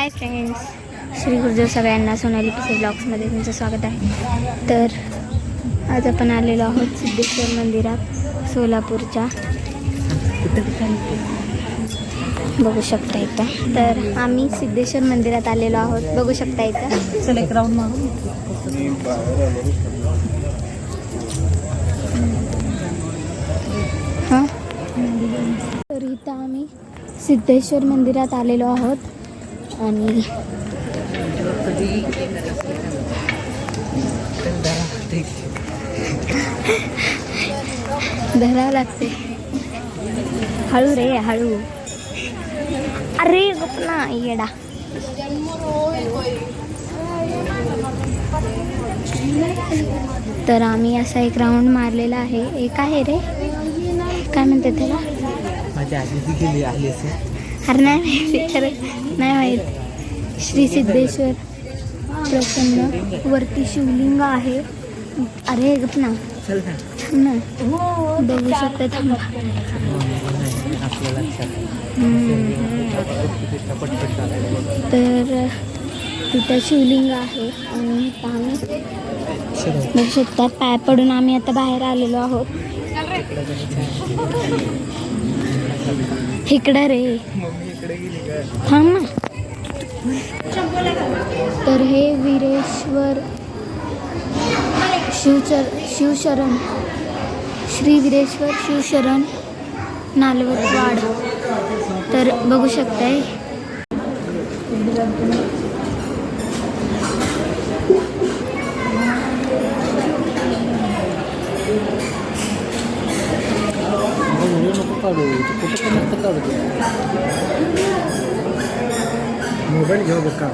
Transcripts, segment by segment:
Hi friends Shri Gurudev सगळ्यांना सोनाली पिसे ब्लॉग्समध्ये तुमचं स्वागत आहे. तर आज आपण आलेलो आहोत सिद्धेश्वर मंदिरात सोलापूरच्या. बघू शकता इथं. तर आम्ही सिद्धेश्वर मंदिरात आलेलो आहोत. बघू शकता इथं. चल एक राऊंड मारून हां? तर इथं आम्ही सिद्धेश्वर मंदिरात आलेलो आहोत. आणि धरावं लागते. हळू रे हळू. अरे गपना येडा. तर आम्ही असा एक राऊंड मारलेला आहे. एक आहे रे. काय म्हणतात त्याला? माझ्या आजी गेली आली असेल. अरे नाही माहिती नाही माहीत. श्री सिद्धेश्वर प्रसन्न. वरती शिवलिंग आहे. अरे गप ना. ना. बघू शकता थांबा. तर तिथं शिवलिंग आहे. आणि बघू शकता पाय पडून आम्ही आता बाहेर आलेलो आहोत. इकडं रे. थांब ना. तर हे वीरेश्वर शिवचर शिवशरण. श्री वीरेश्वर शिवशरण नालवतवाड तर बघू शकताय. काढू कुठं पण काढू. मोबाईल घेऊ बघ का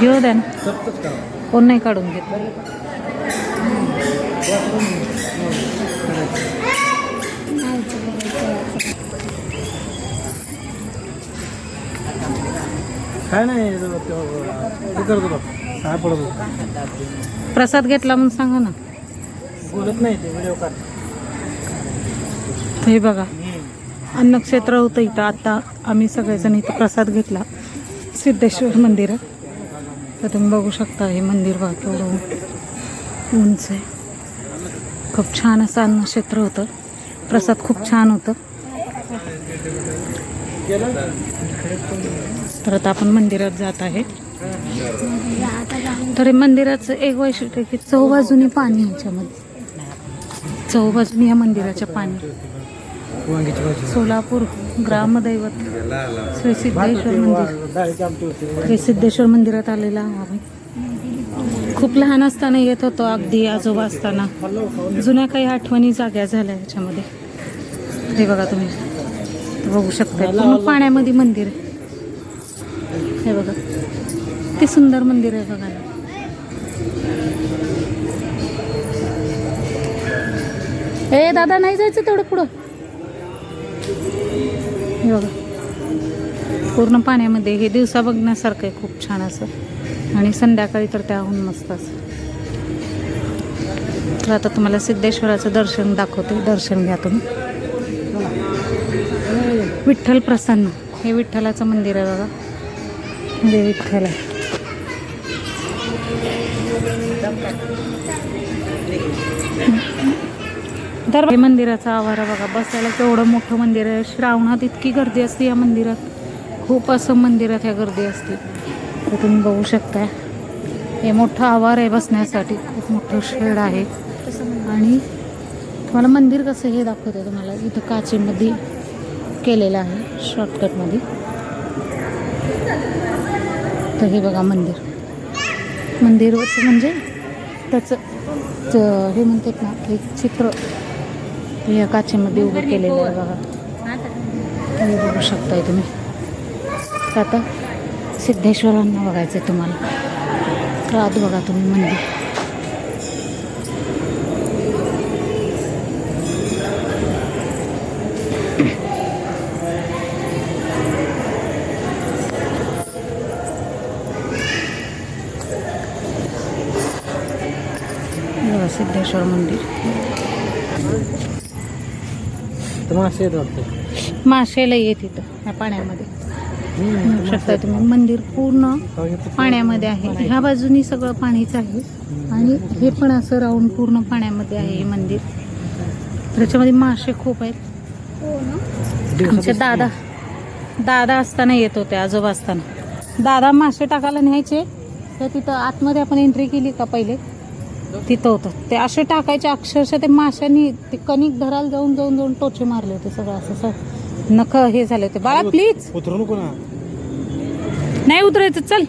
घेऊ द्या ना. कोण नाही काढून घेत. काय नाही हे करतो बघ काय पडत प्रसाद घेतला म्हणून सांगा ना. बोलत नाही ते व्हिडिओ काढ हे बघा. अन्नक्षेत्र होतं इथं. आता आम्ही सगळेजण इथं प्रसाद घेतला. सिद्धेश्वर मंदिर. तर तुम्ही बघू शकता हे मंदिर बघा केवढं उंच आहे. खूप छान असं अन्नक्षेत्र होतं. प्रसाद खूप छान होतं. तर आता आपण मंदिरात जात आहे. तर मंदिराचं एक वैशिष्ट्य की की चौबाजूनी पाणी आहे ह्याच्यामध्ये चौबाजूनी या मंदिराच्या पाणी. सोलापूर ग्रामदैवत श्री सिद्धेश्वर मंदिर. श्री सिद्धेश्वर मंदिरात आलेला आम्ही. खूप लहान असताना येत होतो अगदी आजोबा असताना. जुन्या काही आठवणी जाग्या झाल्या याच्यामध्ये. हे बघा तुम्ही. बघू शकता पूर्ण पाण्यामध्ये मंदिर हे बघा. किती सुंदर मंदिर आहे बघा. ए दादा नाही जायचं तेवढं पुढं. हे बघा. पूर्ण पाण्यामध्ये हे दिवसा बघण्यासारखं आहे खूप छान असं. आणि संध्याकाळी तर त्याहून मस्त असं. तर आता तुम्हाला सिद्धेश्वराचं दर्शन दाखवते. दर्शन घ्या तुम्ही. विठ्ठल प्रसन्न. हे विठ्ठलाचं मंदिर आहे बघा. हे विठ्ठल आहे. तर हे मंदिराचा आवारा बघा बसायला केवढं मोठं मंदिर आहे. श्रावणात इतकी गर्दी असते या मंदिरात. खूप असं मंदिरात ह्या गर्दी असते. तर तुम्ही बघू शकताय. हे मोठं आवार आहे बसण्यासाठी. खूप मोठं शेड आहे. आणि तुम्हाला मंदिर कसं हे दाखवतं तुम्हाला. इथं काचेमध्ये केलेलं आहे शॉर्टकटमध्ये तर हे बघा मंदिर. मंदिरवरचं म्हणजे त्याचं हे म्हणतात ना एक चित्र. या काचेमध्ये उभं केलेलं आहे बघा. हे बघू शकताय तुम्ही. आता सिद्धेश्वरांना बघायचं आहे तुम्हाला. तर आत बघा तुम्ही मंदिर. बघा सिद्धेश्वर मंदिर. मग असं येत वाटतं. माशेला येत इथं या पाण्यामध्ये. शकता तुम्ही. मंदिर पूर्ण पाण्यामध्ये आहे. ह्या बाजूनी सगळं पाणीच आहे. आणि हे पण असं राऊंड पूर्ण पाण्यामध्ये आहे हे मंदिर. त्याच्यामध्ये मासे खूप आहेत. हो ना? आमचे दादा दादा असताना येत होते आजोबा असताना. दादा मासे टाकायला न्यायचे. तर तिथं आतमध्ये आपण एंट्री केली का पहिले? तिथं होतं. ते असे टाकायचे अक्षरशः ते माशांनी ते कणिक धरायला जाऊन जाऊन जाऊन टोचे मारले होते सगळं असं सर नख हे झाले होते. बाळा प्लीज उतरू नको ना. नाही उतरायचं चल.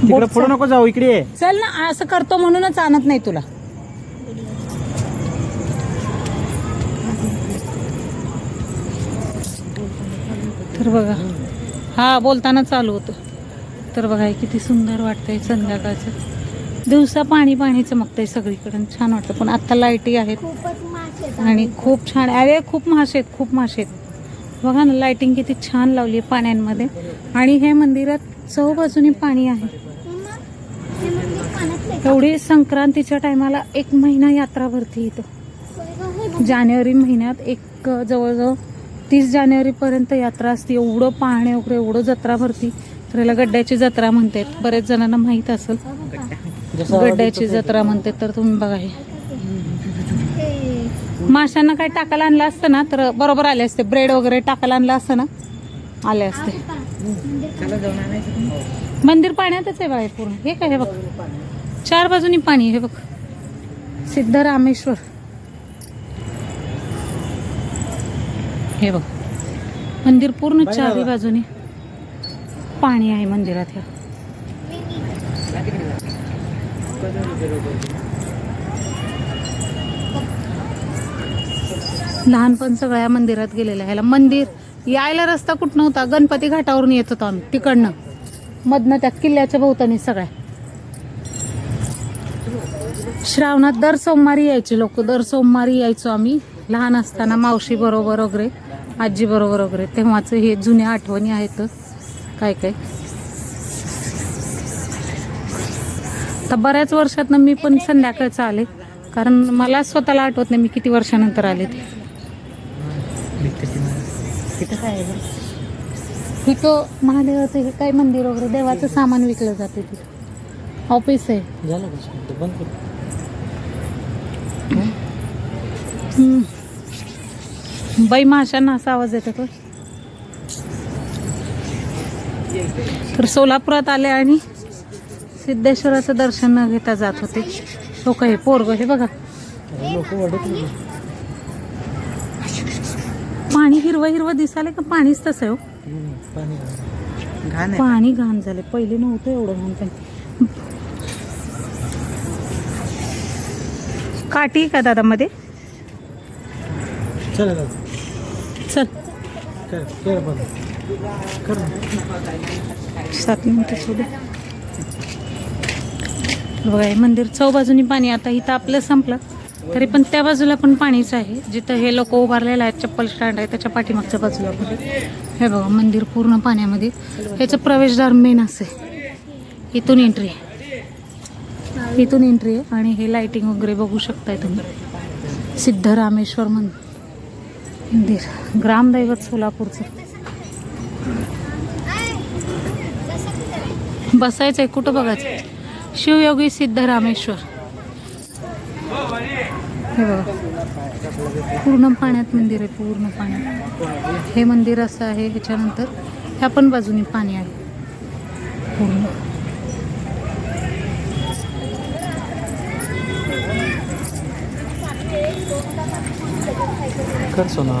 तिकडे पुढे नको जाऊ इकडे. चल ना असं करतो म्हणूनच आणत नाही तुला. तर बघा. हा बोलताना चालू होतं. तर बघा किती सुंदर वाटतंय संध्याकाळचं. दिवसा पाणी पाणी चमकतंय सगळीकडे. आणि छान वाटतं. पण आता लाईटी आहेत. आणि खूप छान. अरे खूप मासे आहेत. खूप मासे आहेत. बघा ना लाईटिंग किती छान लावली आहे पाण्यांमध्ये. आणि हे मंदिरात चौबाजूनी पाणी आहे? एवढी संक्रांतीच्या टायमाला एक महिना यात्रा भरती इथं. जानेवारी महिन्यात एक जवळजवळ तीस जानेवारीपर्यंत यात्रा असते. एवढं पाहणे वगैरे एवढं जत्रा भरती. तर याला गड्ड्याची जत्रा म्हणतात. बरेच जणांना माहीत असेल. गड्ड्याची जत्रा म्हणते तर तुम्ही बघा हे. माशांना काय टाकायला आणलं असतं ना तर बरोबर आले असते. ब्रेड वगैरे टाकायला आणलं असतं ना आले असते? मंदिर मंदिर पाण्यातच आहे बाहेर पूर्ण. हे काय हे बघ. चार बाजूनी पाणी हे बघ. सिद्धरामेश्वर. हे बघ. मंदिर पूर्ण चारही बाजूनी. पाणी आहे मंदिरात ह्या. लहानपण सगळ्या मंदिरात गेलेलं आहे ह्याला. मंदिर यायला रस्ता कुठं नव्हता. गणपती घाटावरून येत होतो आम्ही तिकडनं. मधनं त्या किल्ल्याच्या भोवतानी सगळ्या. श्रावणात दर सोमवारी यायचे लोक. दर सोमवारी यायचो आम्ही लहान असताना मावशी बरोबर वगैरे आजी बरोबर वगैरे. तेव्हाच हे जुन्या आठवणी आहेत. काय काय? तर बऱ्याच वर्षातनं मी पण संध्याकाळचं आले. कारण मला स्वतःला आठवत नाही मी किती वर्षानंतर आले ते इथं महादेवाचं हे काय मंदिर वगैरे देवाचं सामान विकलं जाते तिथं. ऑफिस आहे. बाई माशांना असा आवाज येतो तो. तर सोलापुरात आले आणि सिद्धेश्वराचं दर्शन न घेता जात होते. लोक हे पोरग हे बघा. पाणी हिरवं हिरवं दिसाले का? पाणीच तसं आहे हो. पाणी घाण झाले पहिले नव्हतं एवढं घाण पाणी. काठी का दादा. मध्ये चल सात मिनटं सोडू बघा हे मंदिर चौबाजूनी पाणी आता इथं आपलं संपलं. तरी पण त्या बाजूला पण पाणीच आहे. जिथं हे लोक उभारलेलं आहेत चप्पल स्टँड आहे त्याच्या पाठीमागच्या बाजूला पण. हे बघा मंदिर पूर्ण पाण्यामध्ये. ह्याचं प्रवेशद्वार मेन असे इथून एंट्री आहे. इथून एंट्री आहे आणि हे लाईटिंग वगैरे बघू शकताय तुम्ही. सिद्धरामेश्वर मन मंदिर. ग्रामदैवत सोलापूरचं. बसायचं आहे कुठं बघायचं? शिवयोगी सिद्धरामेश्वर. हे बघा. पूर्ण पाण्यात मंदिर आहे पूर्ण पाण्यात. हे मंदिर असं आहे ह्याच्यानंतर ह्या पण बाजूनी पाणी आहे. पूर्ण. कर सोना